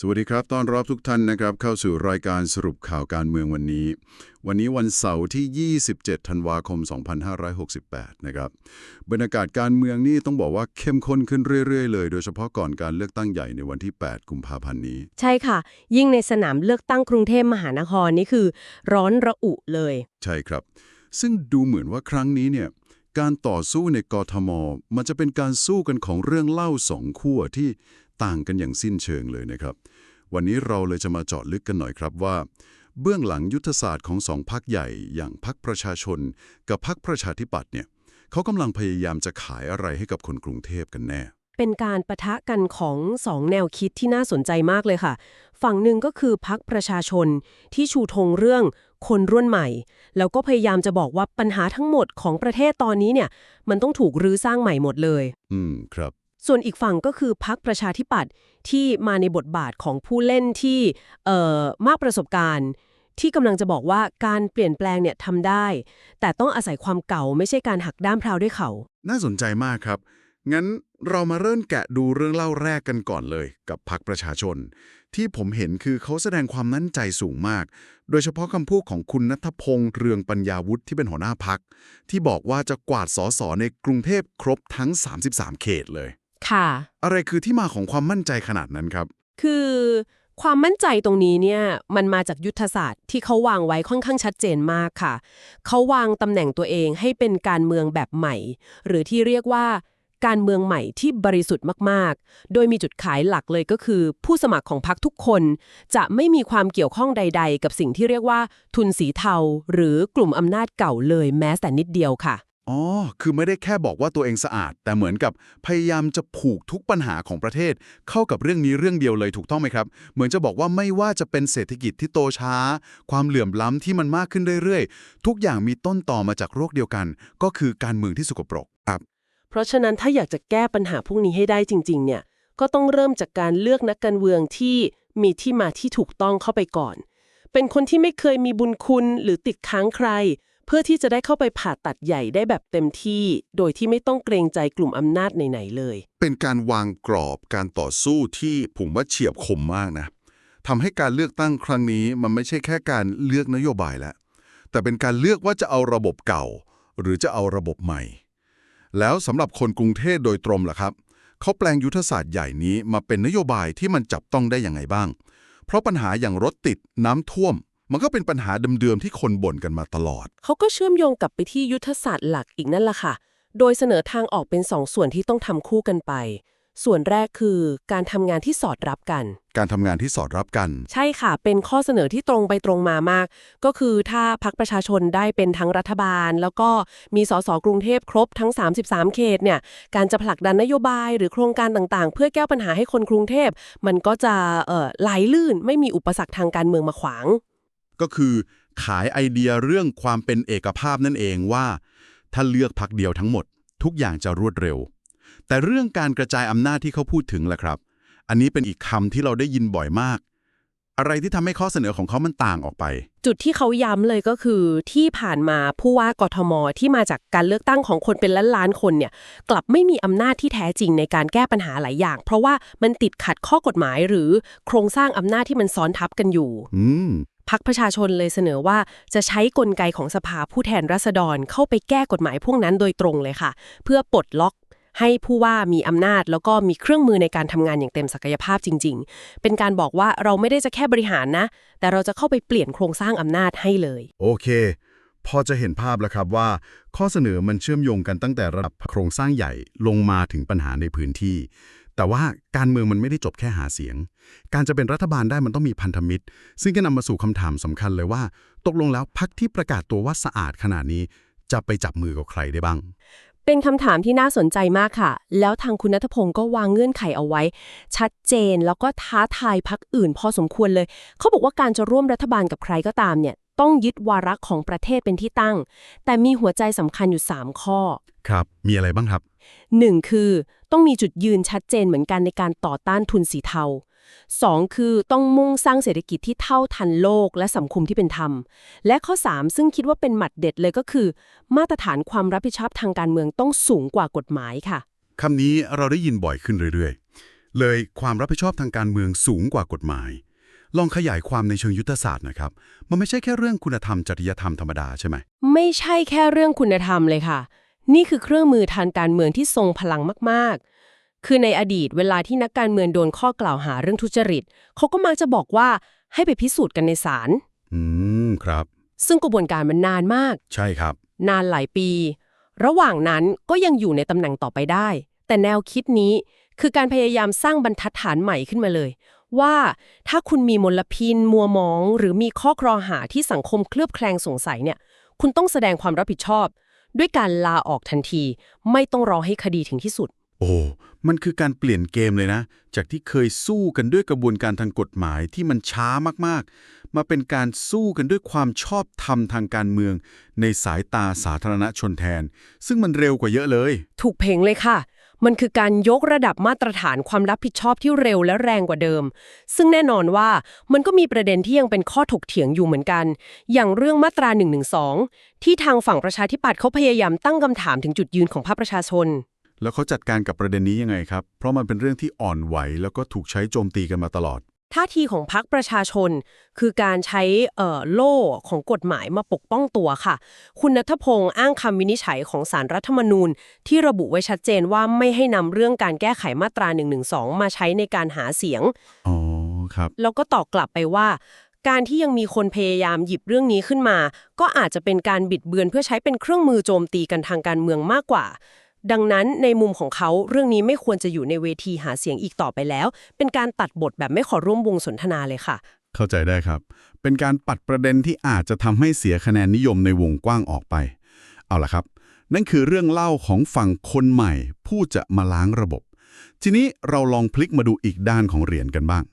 สวัสดีครับ ต้อนรับทุกท่านนะครับ เข้าสู่รายการสรุปข่าวการเมืองวันนี้ วันนี้วันเสาร์ที่ 27 ธันวาคม 2568 นะครับ บรรยากาศการเมืองนี่ต้องบอกว่าเข้มข้นขึ้นเรื่อยๆ เลย โดยเฉพาะก่อนการเลือกตั้งใหญ่ในวันที่ 8 กุมภาพันธ์นี้ ใช่ค่ะ ยิ่งในสนามเลือกตั้งกรุงเทพมหานครนี่คือ ร้อนระอุเลย ใช่ครับ ซึ่งดูเหมือนว่าครั้งนี้เนี่ยการต่อสู้ในกทม มันจะเป็นการสู้กันของเรื่องเล่าสองขั้วที่ ต่างกันอย่างสิ้นเชิงเลยนะครับ วันนี้เราเลยจะมาเจาะลึกกันหน่อยครับว่า เบื้องหลังยุทธศาสตร์ของสองพักใหญ่ อย่างพักประชาชน กับพักประชาธิปัตย์เนี่ยเขากำลังพยายามจะขายอะไรให้กับคนกรุงเทพกันแน่ เป็นการประทะกันของสองแนวคิดที่น่าสนใจมากเลยค่ะ ฝั่งหนึ่งก็คือพักประชาชนที่ชูธงเรื่องคนรุ่นใหม่ แล้วก็พยายามจะบอกว่าปัญหาทั้งหมดของประเทศตอนนี้เนี่ย มันต้องถูกรื้อสร้างใหม่หมดเลย อืมครับ ส่วนอีกฝั่งก็คือพักประชาธิปัตย์ที่มาในบทบาทของผู้เล่นที่เอ่อมากประสบการณ์ ที่กำลังจะบอกว่าการเปลี่ยนแปลงเนี่ยทำได้ แต่ต้องอาศัยความเก่าไม่ใช่การหักด้ามพราวด้วยเขา น่าสนใจมากครับ งั้นเรามาเริ่มแกะดูเรื่องเล่าแรกกันก่อนเลย กับพักประชาชน ที่ผมเห็นคือเขาแสดงความมั่นใจสูงมาก โดยเฉพาะคำพูดของคุณนัทพงษ์เรืองปัญญาวุฒิที่เป็นหัวหน้าพักที่บอกว่าจะกวาดสสในกรุงเทพครบทั้ง 33 เขตเลย ค่ะ อะไรคือที่มาของความมั่นใจขนาดนั้นครับ คือความมั่นใจตรงนี้เนี่ยมันมาจากยุทธศาสตร์ที่เขาวางไว้ค่อนข้างชัดเจนมากค่ะ เขาวางตำแหน่งตัวเองให้เป็นการเมืองแบบใหม่ หรือที่เรียกว่าการเมืองใหม่ที่บริสุทธิ์มาก ๆ โดยมีจุดขายหลักเลยก็คือ ผู้สมัครของพรรคทุกคนจะไม่มีความเกี่ยวข้องใด ๆ กับสิ่งที่เรียกว่า ทุนสีเทา หรือกลุ่มอำนาจเก่าเลยแม้แต่นิดเดียวค่ะ อ๋อ คือไม่ได้แค่บอกว่าตัวเองสะอาด แต่เหมือนกับพยายามจะผูกทุกปัญหาของประเทศ เข้ากับเรื่องนี้เรื่องเดียวเลยถูกต้องไหมครับ เหมือนจะบอกว่าไม่ว่าจะเป็นเศรษฐกิจที่โตช้า ความเหลื่อมล้ำที่มันมากขึ้นเรื่อยๆ ทุกอย่างมีต้นต่อมาจากโรคเดียวกัน ก็คือการเมืองที่สกปรกครับ เพราะฉะนั้นถ้าอยากจะแก้ปัญหาพวกนี้ให้ได้จริง ๆ เนี่ย ก็ต้องเริ่มจากการเลือกนักการเมืองที่มีที่มาที่ถูกต้องเข้าไปก่อน เป็นคนที่ไม่เคยมีบุญคุณหรือติดค้างใคร เพื่อที่จะได้เข้าไปผ่าตัดใหญ่ได้แบบเต็มที่ โดยที่ไม่ต้องเกรงใจกลุ่มอำนาจไหนๆเลย เป็นการวางกรอบการต่อสู้ที่ผมว่าเฉียบคมมากนะทำให้การเลือกตั้งครั้งนี้มันไม่ใช่แค่การเลือกนโยบายแล้วแต่เป็นการเลือกว่าจะเอาระบบเก่า หรือจะเอาระบบใหม่ แล้วสำหรับคนกรุงเทพโดยตรงล่ะครับเขาแปลงยุทธศาสตร์ใหญ่นี้มาเป็นนโยบายที่มันจับต้องได้อยังไงบ้าง เพราะปัญหาอย่างรถติดน้ำท่วม มันก็เป็นปัญหาเดิมๆที่คนบ่นกันมาตลอด เขาก็เชื่อมโยงกลับไปที่ยุทธศาสตร์หลักอีกนั่นแหละค่ะ โดยเสนอทางออกเป็นสองส่วนที่ต้องทำคู่กันไป ส่วนแรกคือการทำงานที่สอดรับกัน การทำงานที่สอดรับกัน ใช่ค่ะ เป็นข้อเสนอที่ตรงไปตรงมามาก ก็คือถ้าพักประชาชนได้เป็นทั้งรัฐบาล แล้วก็มีสสกรุงเทพครบทั้ง 33 เขตเนี่ย การจะผลักดันนโยบายหรือโครงการต่างๆ เพื่อแก้ปัญหาให้คนกรุงเทพ มันก็จะเอ่อไหลลื่นไม่มีอุปสรรคทางการเมืองมาขวาง ก็คือขายไอเดียเรื่องความเป็นเอกภาพนั่นเองว่า ถ้าเลือกพักเดียวทั้งหมด ทุกอย่างจะรวดเร็ว แต่เรื่องการกระจายอำนาจที่เขาพูดถึงล่ะครับ อันนี้เป็นอีกคำที่เราได้ยินบ่อยมาก อะไรที่ทำให้ข้อเสนอของเขามันต่างออกไป จุดที่เขาย้ำเลยก็คือที่ผ่านมาผู้ว่ากทมที่มาจากการเลือกตั้งของคนเป็นล้านล้านๆคนเนี่ยกลับไม่มีอำนาจที่แท้จริงในการแก้ปัญหาหลายอย่าง เพราะว่ามันติดขัดข้อกฎหมายหรือโครงสร้างอำนาจที่มันซ้อนทับกันอยู่ อืม พักประชาชนเลยเสนอว่าจะใช้กลไกของสภาผู้แทนราษฎรเข้าไปแก้กฎหมายพวกนั้นโดยตรงเลยค่ะ เพื่อปลดล็อกให้ผู้ว่ามีอำนาจแล้วก็มีเครื่องมือในการทำงานอย่างเต็มศักยภาพจริง ๆ เป็นการบอกว่าเราไม่ได้จะแค่บริหารนะ แต่เราจะเข้าไปเปลี่ยนโครงสร้างอำนาจให้เลย โอเค พอจะเห็นภาพแล้วครับว่า ข้อเสนอมันเชื่อมโยงกันตั้งแต่ระดับโครงสร้างใหญ่ลงมาถึงปัญหาในพื้นที่ แต่ว่าการเมืองมันไม่ได้จบแค่หาเสียง การจะเป็นรัฐบาลได้มันต้องมีพันธมิตร ซึ่งก็นำมาสู่คำถามสำคัญเลยว่า ตกลงแล้วพักที่ประกาศตัวว่าสะอาดขนาดนี้ จะไปจับมือกับใครได้บ้าง เป็นคำถามที่น่าสนใจมากค่ะ แล้วทางคุณนัทพงศ์ก็วางเงื่อนไขเอาไว้ ชัดเจนแล้วก็ท้าทายพักอื่น พอสมควรเลย เขาบอกว่าการจะร่วมรัฐบาลกับใครก็ตามเนี่ย ต้องยึดวาระของประเทศเป็นที่ตั้ง แต่มีหัวใจสำคัญอยู่ 3 ข้อ ครับ มีอะไรบ้างครับ 1. คือต้องมีจุดยืนชัดเจนเหมือนกันในการต่อต้านทุนสีเทา 2. คือต้องมุ่งสร้างเศรษฐกิจที่เท่าทันโลกและสังคมที่เป็นธรรม และข้อ 3 ซึ่งคิดว่าเป็นหมัดเด็ดเลยก็คือ มาตรฐานความรับผิดชอบทางการเมืองต้องสูงกว่ากฎหมายค่ะคำนี้เราได้ยินบ่อยขึ้นเรื่อยเลยความรับผิดชอบทางการเมืองสูงกว่ากฎหมาย ลองขยายความในเชิงยุทธศาสตร์หนะครับ มันไม่ใช่แค่เรื่องคุณธรรมจริยธรรมธรรมดาใช่ไหม ไม่ใช่แค่เรื่องคุณธรรมเลยค่ะ นี่คือเครื่องมือทางการเมืองที่ทรงพลังมาก ๆ คือในอดีตเวลาที่นักการเมืองโดนข้อกล่าวหาเรื่องทุจริต เขาก็มักจะบอกว่าให้ไปพิสูจน์กันในศาล อืม ครับ ซึ่งกระบวนการมันนานมาก ใช่ครับ นานหลายปี ระหว่างนั้นก็ยังอยู่ในตำแหน่งต่อไปได้ แต่แนวคิดนี้คือการพยายามสร้างบรรทัดฐานใหม่ขึ้นมาเลย ว่าถ้าคุณมีมลพิน มัวมอง หรือมีข้อกรอหาที่สังคมเคลือบแคลงสงสัยเนี่ย คุณต้องแสดงความรับผิดชอบ ด้วยการลาออกทันที ไม่ต้องรอให้คดีถึงที่สุด โอ้ มันคือการเปลี่ยนเกมเลยนะ จากที่เคยสู้กันด้วยกระบวนการทางกฎหมายที่มันช้ามากๆ มาเป็นการสู้กันด้วยความชอบธรรมทางการเมือง ในสายตาสาธารณชนแทน ซึ่งมันเร็วกว่าเยอะเลย ถูกเพลงเลยค่ะ มันคือการยกระดับมาตรฐานความรับผิดชอบที่เร็วและแรงกว่าเดิม ซึ่งแน่นอนว่ามันก็มีประเด็นที่ยังเป็นข้อถกเถียงอยู่เหมือนกัน อย่างเรื่องมาตรา1นึที่ทางฝั่งประชาธิปัตย์เขาพยายามตั้งคำถามถึงจุดยืนของพรรคประชาชน แล้วเขาจัดการกับประเด็นนี้ยังไงครับ เพราะมันเป็นเรื่องที่อ่อนไหวแล้วก็ถูกใช้โจมตีกันมาตลอด ท่าทีของพรรคประชาชน คือการใช้เอ่อโล่ของกฎหมายมาปกป้องตัวค่ะ คุณนัทพงษ์อ้างคำวินิจฉัยของสารรัฐธรรมนูญ ที่ระบุไว้ชัดเจนว่าไม่ให้นำเรื่องการแก้ไขมาตรา1นึมาใช้ในการหาเสียงอ๋อครับแล้วก็ตอบกลับไปว่า การที่ยังมีคนพยายามหยิบเรื่องนี้ขึ้นมา ก็อาจจะเป็นการบิดเบือนเพื่อใช้เป็นเครื่องมือโจมตีกันทางการเมืองมากกว่า ดังนั้นในมุมของเขาเรื่องนี้ไม่ควรจะอยู่ในเวทีหาเสียงอีกต่อไปแล้ว เป็นการตัดบทแบบไม่ขอร่วมวงสนทนาเลยค่ะ เข้าใจได้ครับ เป็นการปัดประเด็นที่อาจจะทำให้เสียคะแนนนิยมในวงกว้างออกไป เอาล่ะครับ นั่นคือเรื่องเล่าของฝั่งคนใหม่ ผู้จะมาล้างระบบ ทีนี้เราลองพลิกมาดูอีกด้านของเหรียญกันบ้าง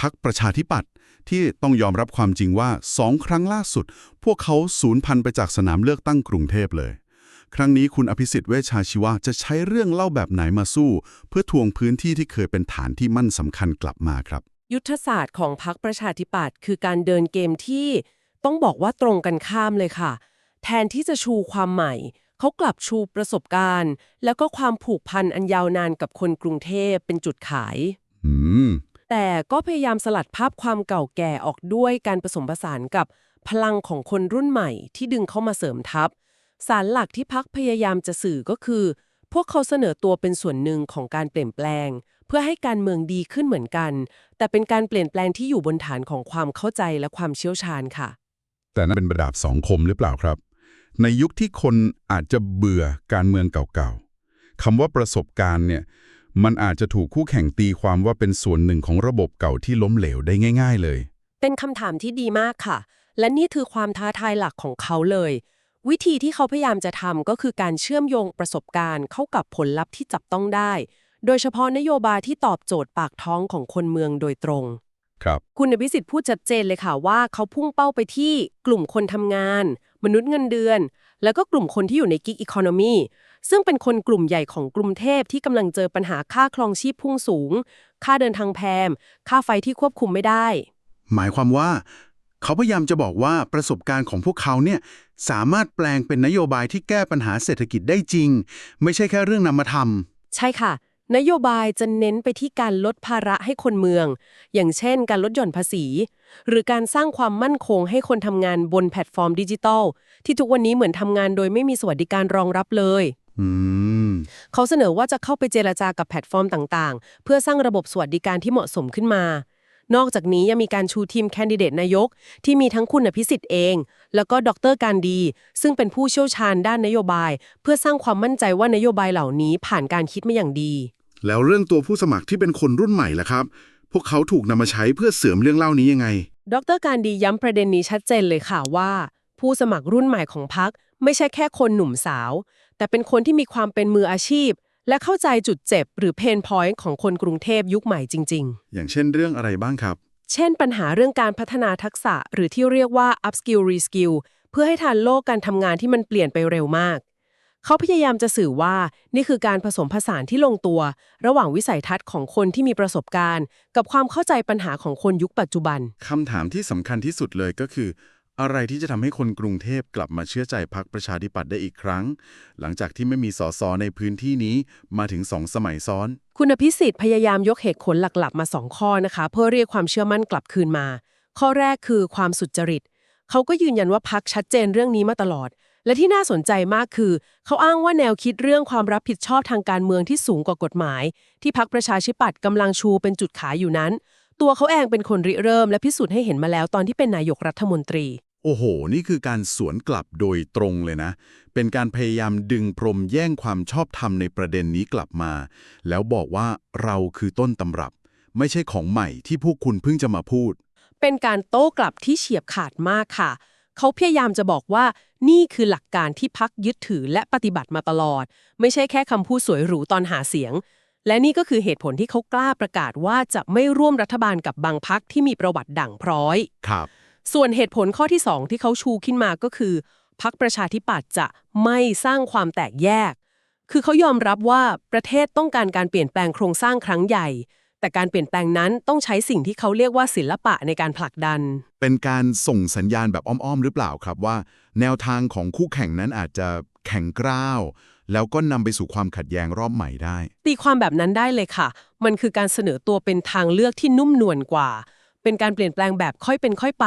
พักประชาธิปัตย์ที่ต้องยอมรับความจริงว่าสองครั้งล่าสุด พวกเขาสูญพันธุ์ไปจากสนามเลือกตั้งกรุงเทพเลย ครั้งนี้คุณอภิสิทธิ์เวชชาชีวะจะใช้เรื่องเล่าแบบไหนมาสู้ เพื่อทวงพื้นที่ที่เคยเป็นฐานที่มั่นสำคัญกลับมาครับ ยุทธศาสตร์ของพรรคประชาธิปัตย์คือการเดินเกมที่ต้องบอกว่าตรงกันข้ามเลยค่ะ แทนที่จะชูความใหม่ เขากลับชูประสบการณ์ แล้วก็ความผูกพันอันยาวนานกับคนกรุงเทพเป็นจุดขาย อืม แต่ก็พยายามสลัดภาพความเก่าแก่ออกด้วยการผสมผสานกับพลังของคนรุ่นใหม่ที่ดึงเข้ามาเสริมทัพ สารหลักที่พักพยายามจะสื่อก็คือ พวกเขาเสนอตัวเป็นส่วนหนึ่งของการเปลี่ยนแปลง เพื่อให้การเมืองดีขึ้นเหมือนกัน แต่เป็นการเปลี่ยนแปลงที่อยู่บนฐานของความเข้าใจและความเชี่ยวชาญค่ะ แต่นั่นเป็นประดาบสองคมหรือเปล่าครับ ในยุคที่คนอาจจะเบื่อการเมืองเก่าๆคำว่าประสบการณ์เนี่ยมันอาจจะถูกคู่แข่งตีความว่าเป็นส่วนหนึ่งของระบบเก่าที่ล้มเหลวได้ง่าย ๆ เลย เป็นคำถามที่ดีมากค่ะ และนี่คือความท้าทายหลักของเขาเลย วิธีที่เขาพยายามจะทำก็คือการเชื่อมโยงประสบการณ์เข้ากับผลลัพธ์ที่จับต้องได้ โดยเฉพาะนโยบายที่ตอบโจทย์ปากท้องของคนเมืองโดยตรง ครับ คุณอภิสิทธิ์พูดชัดเจนเลยค่ะว่าเขาพุ่งเป้าไปที่กลุ่มคนทำงาน มนุษย์เงินเดือน แล้วก็กลุ่มคนที่อยู่ในกิ๊กอีโคโนมีซึ่งเป็นคนกลุ่มใหญ่ของกรุงเทพที่กำลังเจอปัญหาค่าครองชีพพุ่งสูง ค่าเดินทางแพงค่าไฟที่ควบคุมไม่ได้ หมายความว่า เขาพยายามจะบอกว่าประสบการณ์ของพวกเขาเนี่ยสามารถแปลงเป็นนโยบายที่แก้ปัญหาเศรษฐกิจได้จริง ไม่ใช่แค่เรื่องนำมาทใช่ค่ะ นโยบายจะเน้นไปที่การลดภาระให้คนเมือง อย่างเช่น การลดหย่อนภาษี หรือการสร้างความมั่นคงให้คนทำงานบนแพลตฟอร์มดิจิทัล ที่ทุกวันนี้เหมือนทำงานโดยไม่มีสวัสดิการรองรับเลยำอืมเขาเสนอว่าจะเข้าไปเจรจากับแพลตฟอร์มต่าง ๆ เพื่อสร้างระบบสวัสดิการที่เหมาะสมขึ้นมา นอกจากนี้ยังมีการชูทีมแคนดิเดตนายก ที่มีทั้งคุณอภิสิทธิ์เอง แล้วก็ดรการดี ซึ่งเป็นผู้เชี่ยวชาญด้านนโยบาย เพื่อสร้างความมั่นใจว่านโยบายเหล่านี้ผ่านการคิดมาอย่างดี แล้วเรื่องตัวผู้สมัครที่เป็นคนรุ่นใหม่ล่ะครับ พวกเขาถูกนำมาใช้เพื่อเสริมเรื่องเล่านี้ยังไง ดรการดีย้ำประเด็นนี้ชัดเจนเลยค่ะว่า ผู้สมัครรุ่นใหม่ของพักไม่ใช่แค่คนหนุ่มสาว แต่เป็นคนที่มีความเป็นมืออาชีพ และเข้าใจจุดเจ็บหรือเพนพอยต์ของคนกรุงเทพยุคใหม่จริงอย่างเช่นเรื่องอะไรบ้างครับๆเช่น ปัญหาเรื่องการพัฒนาทักษะ หรือที่เรียกว่า upskill reskill เพื่อให้ทันโลกการทำงานที่มันเปลี่ยนไปเร็วมาก เขาพยายามจะสื่อว่านี่คือการผสมผสานที่ลงตัว ระหว่างวิสัยทัศน์ของคนที่มีประสบการณ์ กับความเข้าใจปัญหาของคนยุคปัจจุบันคำถามที่สำคัญที่สุดเลยก็คือ อะไรที่จะทำให้คนกรุงเทพกลับมาเชื่อใจพักประชาธิปัตย์ได้อีกครั้ง หลังจากที่ไม่มีสสในพื้นที่นี้มาถึงสองสมัยซ้อน คุณอภิสิทธิ์พยายามยกเหตุผลหลักๆ มาสองข้อนะคะ เพื่อเรียกความเชื่อมั่นกลับคืนมา ข้อแรกคือความสุจริต เขาก็ยืนยันว่าพักชัดเจนเรื่องนี้มาตลอด และที่น่าสนใจมากคือ เขาอ้างว่าแนวคิดเรื่องความรับผิดชอบทางการเมืองที่สูงกว่ากฎหมาย ที่พักประชาธิปัตย์กำลังชูเป็นจุดขายอยู่นั้น ตัวเขาเองเป็นคนริเริ่มและพิสูจน์ให้เห็นมาแล้วตอนที่เป็นนายกรัฐมนตรี โอ้โห นี่คือการสวนกลับโดยตรงเลยนะ เป็นการพยายามดึงพรมแย่งความชอบธรรมในประเด็นนี้กลับมา แล้วบอกว่าเราคือต้นตำรับ ไม่ใช่ของใหม่ที่พวกคุณเพิ่งจะมาพูด เป็นการโต้กลับที่เฉียบขาดมากค่ะเขาพยายามจะบอกว่านี่คือหลักการที่พักยึดถือและปฏิบัติมาตลอด ไม่ใช่แค่คำพูดสวยหรูตอนหาเสียง และนี่ก็คือเหตุผลที่เขากล้าประกาศว่าจะไม่ร่วมรัฐบาลกับบางพักที่มีประวัติด่างพร้อย ครับ ส่วนเหตุผลข้อที่ 2 ที่เขาชูขึ้นมาก็คือพักประชาธิปัตย์จะไม่สร้างความแตกแยก คือเขายอมรับว่าประเทศต้องการการเปลี่ยนแปลงโครงสร้างครั้งใหญ่ แต่การเปลี่ยนแปลงนั้นต้องใช้สิ่งที่เขาเรียกว่าศิลปะในการผลักดัน เป็นการส่งสัญญาณแบบอ้อมๆ หรือเปล่าครับว่า แนวทางของคู่แข่งนั้นอาจจะแข็งกร้าว แล้วก็นำไปสู่ความขัดแย้งรอบใหม่ได้ ตีความแบบนั้นได้เลยค่ะ มันคือการเสนอตัวเป็นทางเลือกที่นุ่มนวลกว่า เป็นการเปลี่ยนแปลงแบบค่อยเป็นค่อยไป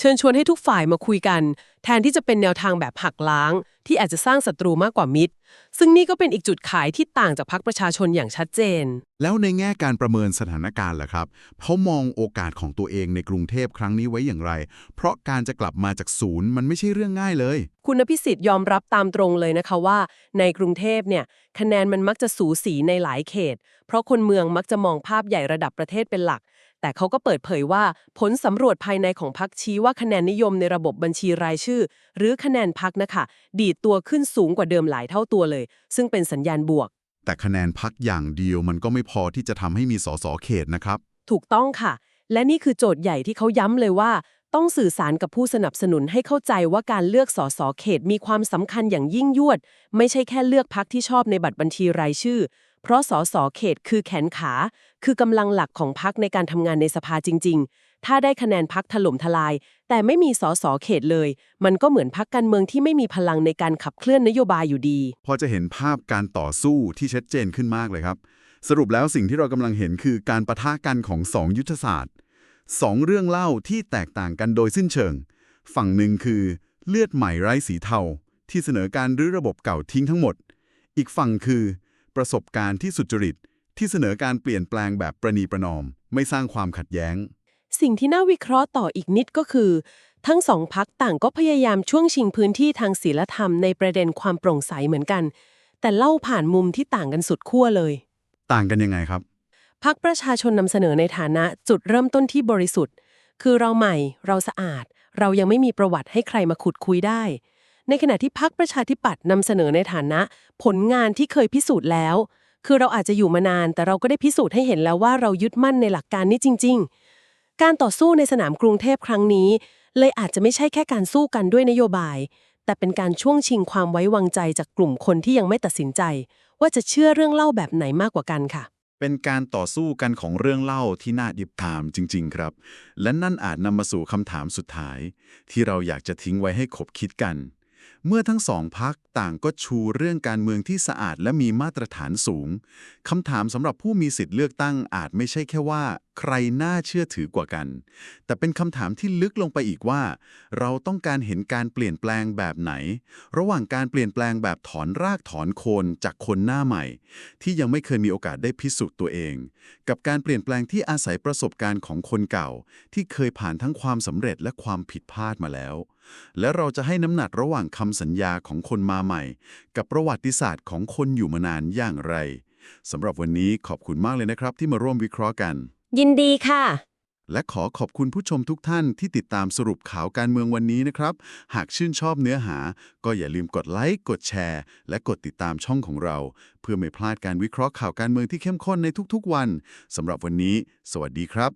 เชิญชวนให้ทุกฝ่ายมาคุยกัน แทนที่จะเป็นแนวทางแบบหักล้าง ที่อาจจะสร้างศัตรูมากกว่ามิตร ซึ่งนี่ก็เป็นอีกจุดขายที่ต่างจากพรรคประชาชนอย่างชัดเจน แล้วในแง่การประเมินสถานการณ์ล่ะครับเขามองโอกาสของตัวเองในกรุงเทพครั้งนี้ไว้อย่างไร เพราะการจะกลับมาจากศูนย์มันไม่ใช่เรื่องง่ายเลย คุณอภิสิทธิ์ยอมรับตามตรงเลยนะคะว่า ในกรุงเทพเนี่ยคะแนนมันมักจะสูสีในหลายเขต เพราะคนเมืองมักจะมองภาพใหญ่ระดับประเทศเป็นหลัก แต่เขาก็เปิดเผยว่า ผลสำรวจภายในของพรรคชี้ว่าคะแนนนิยมในระบบบัญชีรายชื่อ หรือคะแนนพรรคนะคะ ดีดตัวขึ้นสูงกว่าเดิมหลายเท่าตัวเลย ซึ่งเป็นสัญญาณบวก แต่คะแนนพักอย่างเดียวมันก็ไม่พอที่จะทำให้มีสสเขตนะครับ ถูกต้องค่ะ และนี่คือโจทย์ใหญ่ที่เขาย้ำเลยว่า ต้องสื่อสารกับผู้สนับสนุนให้เข้าใจว่าการเลือกสสเขตมีความสำคัญอย่างยิ่งยวด ไม่ใช่แค่เลือกพักที่ชอบในบัตรบัญชีรายชื่อ เพราะสสเขตคือแขนขา คือกำลังหลักของพักในการทำงานในสภาจริง ๆ ถ้าได้คะแนนพักถล่มทลาย แต่ไม่มีสสเขตเลย มันก็เหมือนพักการเมืองที่ไม่มีพลังในการขับเคลื่อนนโยบายอยู่ดี พอจะเห็นภาพการต่อสู้ที่ชัดเจนขึ้นมากเลยครับ สรุปแล้วสิ่งที่เรากำลังเห็นคือการประทะกันของสองยุทธศาสตร์สองเรื่องเล่าที่แตกต่างกันโดยสิ้นเชิง ฝั่งหนึ่งคือเลือดใหม่ไร้สีเทา ที่เสนอการรื้อระบบเก่าทิ้งทั้งหมด อีกฝั่งคือ ประสบการณ์ที่สุจริต ที่เสนอการเปลี่ยนแปลงแบบประนีประนอม ไม่สร้างความขัดแย้ง สิ่งที่น่าวิเคราะห์ต่ออีกนิดก็คือ ทั้งสองพักต่างก็พยายามช่วงชิงพื้นที่ทางศีลธรรมในประเด็นความโปร่งใสเหมือนกัน แต่เล่าผ่านมุมที่ต่างกันสุดขั้วเลย ต่างกันยังไงครับพักประชาชนนำเสนอในฐานะจุดเริ่มต้นที่บริสุทธิ์ คือเราใหม่ เราสะอาด เรายังไม่มีประวัติให้ใครมาขุดคุยได้ ในขณะที่พักประชาธิปัตย์นำเสนอในฐานะ ผลงานที่เคยพิสูจน์แล้ว คือเราอาจจะอยู่มานาน แต่เราก็ได้พิสูจน์ให้เห็นแล้วว่าเรายึดมั่นในหลักการนี้จริง ๆ การต่อสู้ในสนามกรุงเทพครั้งนี้ เลยอาจจะไม่ใช่แค่การสู้กันด้วยนโยบาย แต่เป็นการช่วงชิงความไว้วางใจจากกลุ่มคนที่ยังไม่ตัดสินใจ ว่าจะเชื่อเรื่องเล่าแบบไหนมากกว่ากันค่ะเป็นการต่อสู้กันของเรื่องเล่าที่น่าดิบถามจริง ๆ ครับ และนั่นอาจนำมาสู่คำถามสุดท้าย ที่เราอยากจะทิ้งไว้ให้ขบคิดกัน เมื่อทั้งสองพักต่างก็ชูเรื่องการเมืองที่สะอาดและมีมาตรฐานสูงคำถามสำหรับผู้มีสิทธิ์เลือกตั้งอาจไม่ใช่แค่ว่า ใครน่าเชื่อถือกว่ากัน แต่เป็นคำถามที่ลึกลงไปอีกว่า เราต้องการเห็นการเปลี่ยนแปลงแบบไหน ระหว่างการเปลี่ยนแปลงแบบถอนรากถอนโคนจากคนหน้าใหม่ ที่ยังไม่เคยมีโอกาสได้พิสูจน์ตัวเอง กับการเปลี่ยนแปลงที่อาศัยประสบการณ์ของคนเก่า ที่เคยผ่านทั้งความสำเร็จและความผิดพลาดมาแล้ว และเราจะให้น้ำหนักระหว่างคำสัญญาของคนมาใหม่ กับประวัติศาสตร์ของคนอยู่มานานอย่างไรสำหรับวันนี้ขอบคุณมากเลยนะครับ ที่มาร่วมวิเคราะห์กัน ยินดีค่ะ และขอขอบคุณผู้ชมทุกท่านที่ติดตามสรุปข่าวการเมืองวันนี้นะครับ หากชื่นชอบเนื้อหา ก็อย่าลืมกดไลค์กดแชร์ และกดติดตามช่องของเรา เพื่อไม่พลาดการวิเคราะห์ข่าวการเมืองที่เข้มข้นในทุกๆ วันสำหรับวันนี้ สวัสดีครับ